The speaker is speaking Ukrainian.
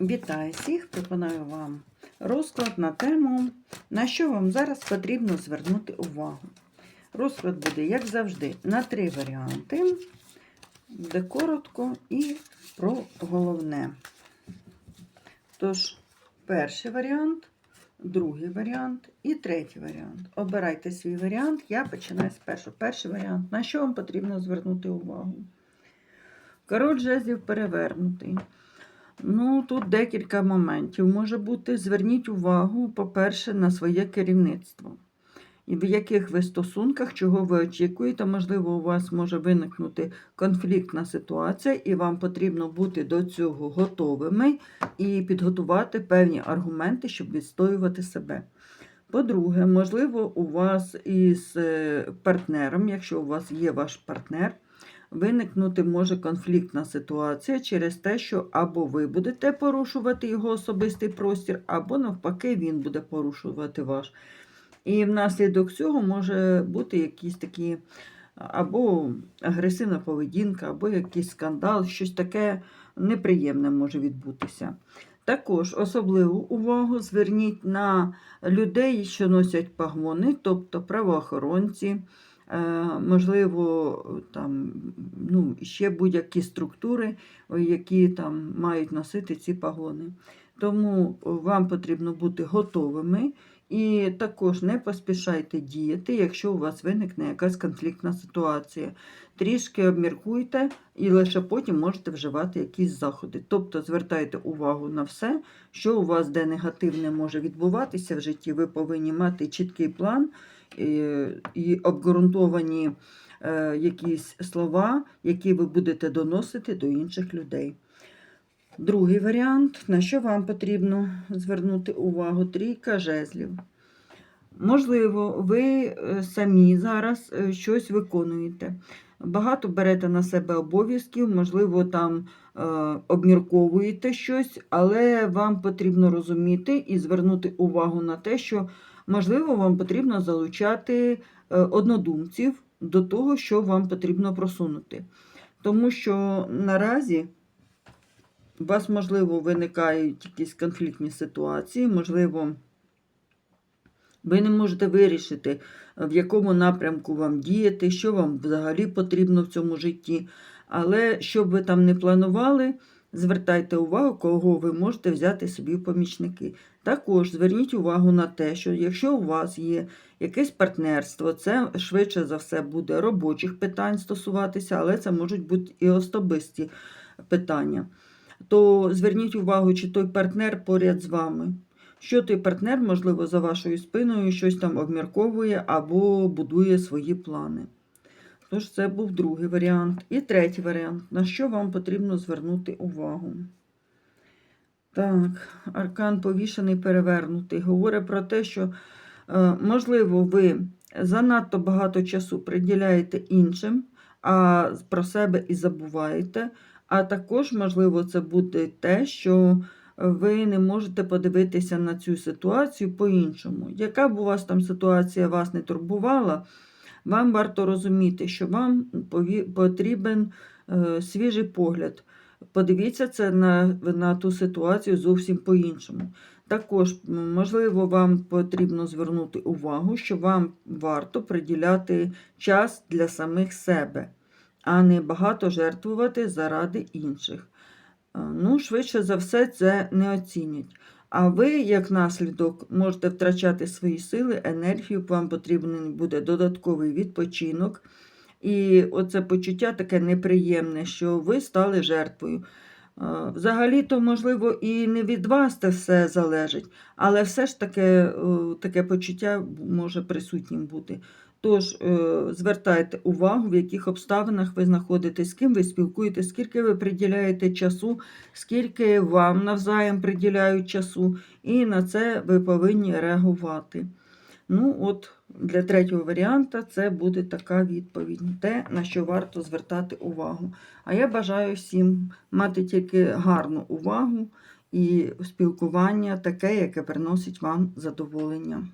Вітаю всіх! Пропоную вам розклад на тему, на що вам зараз потрібно звернути увагу. Розклад буде, як завжди, на три варіанти, де коротко і про головне. Тож, перший варіант, другий варіант і третій варіант. Обирайте свій варіант. Я починаю з першого. Перший варіант. На що вам потрібно звернути увагу? Король жезлів перевернутий. Ну, тут декілька моментів. Може бути, зверніть увагу, по-перше, на своє керівництво. І в яких ви стосунках, чого ви очікуєте, можливо, у вас може виникнути конфліктна ситуація, і вам потрібно бути до цього готовими і підготувати певні аргументи, щоб відстоювати себе. По-друге, можливо, у вас із е, партнером, якщо у вас є ваш партнер, виникнути може конфліктна ситуація через те, що або ви будете порушувати його особистий простір, або навпаки, він буде порушувати ваш. І внаслідок цього може бути якісь такі або агресивна поведінка, або якийсь скандал, щось таке неприємне може відбутися. Також особливу увагу зверніть на людей, що носять пагони, тобто правоохоронці, можливо, там, ну, ще будь-які структури, які там мають носити ці пагони. Тому вам потрібно бути готовими і також не поспішайте діяти, якщо у вас виникне якась конфліктна ситуація. Трішки обміркуйте і лише потім можете вживати якісь заходи. Тобто звертайте увагу на все, що у вас де негативне може відбуватися в житті, ви повинні мати чіткий план і, і обґрунтовані е, якісь слова, які ви будете доносити до інших людей. Другий варіант, на що вам потрібно звернути увагу, трійка жезлів. Можливо, ви е, самі зараз е, щось виконуєте. Багато берете на себе обов'язків, можливо, там е, обмірковуєте щось, але вам потрібно розуміти і звернути увагу на те, що Можливо, вам потрібно залучати е, однодумців до того, що вам потрібно просунути. Тому що наразі у вас, можливо, виникають якісь конфліктні ситуації, можливо, ви не можете вирішити, в якому напрямку вам діяти, що вам взагалі потрібно в цьому житті. Але що б ви там не планували, Звертайте увагу, кого ви можете взяти собі в помічники. Також зверніть увагу на те, що якщо у вас є якесь партнерство, це швидше за все буде робочих питань стосуватися, але це можуть бути і особисті питання. То зверніть увагу, чи той партнер поряд з вами. Що той партнер, можливо, за вашою спиною щось там обмірковує або будує свої плани. Тож, це був другий варіант. І третій варіант, на що вам потрібно звернути увагу. Так, аркан повішений, перевернутий. Говорить про те, що, е, можливо, ви занадто багато часу приділяєте іншим, а про себе і забуваєте. А також, можливо, це буде те, що ви не можете подивитися на цю ситуацію по-іншому. Яка б у вас там ситуація вас не турбувала? Вам варто розуміти, що вам потрібен е, свіжий погляд. Подивіться це на, на ту ситуацію зовсім по-іншому. Також, можливо, вам потрібно звернути увагу, що вам варто приділяти час для самих себе, а не багато жертвувати заради інших. Е, ну, Швидше за все, це не оцінять. А ви, як наслідок, можете втрачати свої сили, енергію, вам потрібен буде додатковий відпочинок. І оце почуття таке неприємне, що ви стали жертвою. Взагалі-то, можливо, і не від вас це все залежить, але все ж таке, таке почуття може присутнім бути. Тож е, звертайте увагу, в яких обставинах ви знаходитесь, з ким ви спілкуєтесь, скільки ви приділяєте часу, скільки вам навзаєм приділяють часу, і на це ви повинні реагувати. Ну, от, Для третього варіанта це буде така відповідь, те, на що варто звертати увагу. А я бажаю всім мати тільки гарну увагу і спілкування, таке, яке приносить вам задоволення.